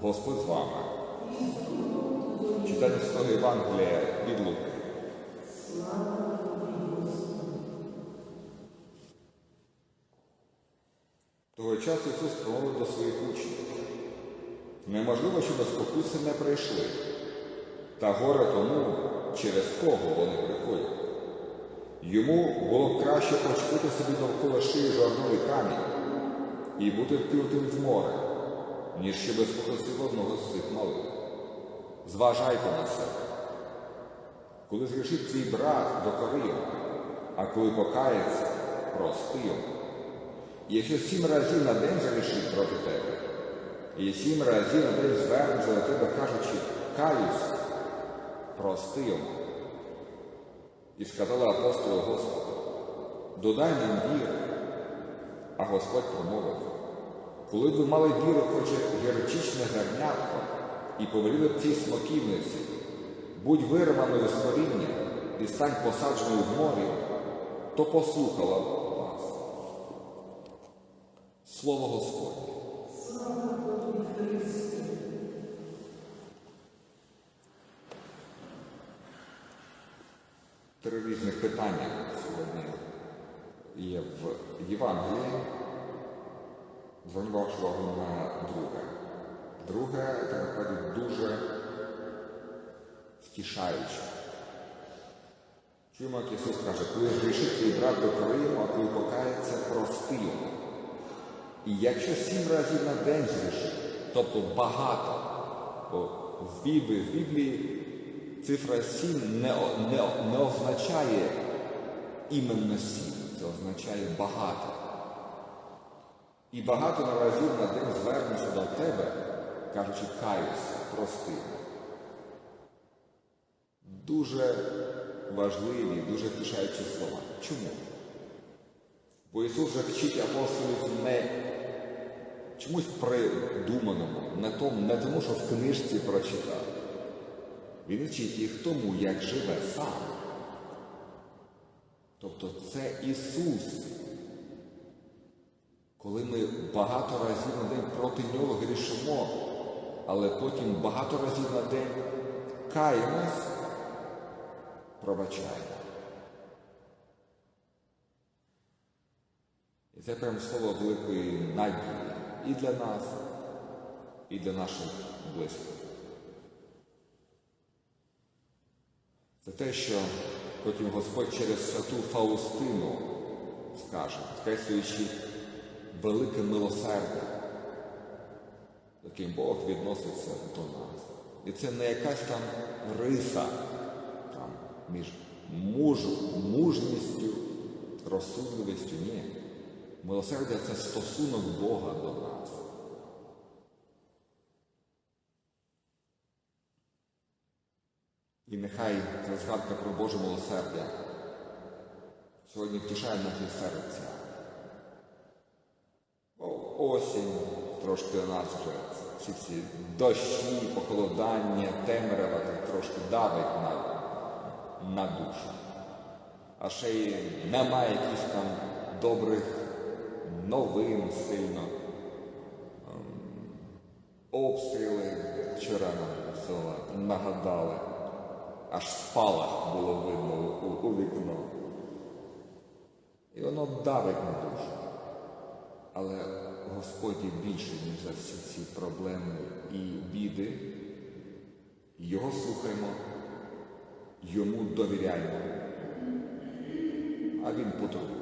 Господь з вами. Читання Святого Євангелія від Луки. Того часу Ісус промовив до своїх учнів. Неможливо, щоб спокуси не прийшли, та горе тому, через кого вони приходять. Йому було краще почепити собі довкола шиї жорновий камінь і бути вкинутим в море, ніж щоб спокусити одного з цих малих. Зважайте на себе. Коли згрішить твій брат, докори йому, а коли покається, прости йому. І якщо сім разів на день залишить проти тебе, і сім разів на день звернеться до тебе, кажучи, каюсь, прости йому. І сказали апостоли Господу, додай нам віри. А Господь промовив, коли б ви мали віру, хоч як гірчичне зернятко, і повеліли б цій смоківниці, будь вирваною з коріння і стань посадженою в морі, то послухала б вас. Слово Господнє. Три різних питання сьогодні є в Євангелії. Зверню вашу увагу на друге. Друге, це насправді дуже втішаюче. Чуємо, як Ісус каже, коли грішить твій брат до Корину, а коли покається, прости йому. І якщо сім разів на день згрішить, тобто багато, бо в Біблії, в Біблії цифра сім не, не, не означає іменно сім, це означає багато. І багато на разів на день звернуться до тебе, кажучи, каюся, прости. Дуже важливі, дуже втішаючі слова. Чому? Бо Ісус вже вчить апостолів не чомусь придуманому, не тому, не тому, що в книжці прочитав. Він вчить їх тому, як живе сам. Тобто це Ісус. Коли ми багато разів на день проти нього грішимо, але потім багато разів на день каємось, пробачаємо. І це прям слово великої надії і для нас, і для наших близьких. Це те, що потім Господь через святу Фаустину скаже, підкреслюючи велике милосердя, яким Бог відноситься до нас. І це не якась там риса там, між муж, мужністю, розсудливістю. Ні. Милосердя це стосунок Бога до нас. І нехай ця згадка про Боже милосердя сьогодні втішає наші серця. Осінь трошки на нас вже ці дощі, похолодання, темрява так трошки давить на, на душу. А ще й немає якихось там добрих новин сильно. Ем, Обстріли вчора нам села нагадали. Аж спалах було видно у, у вікно. І воно давить на душу. Але Господь є більше, ніж за всі ці проблеми і біди. Його слухаємо, йому довіряємо, а він. Амінь.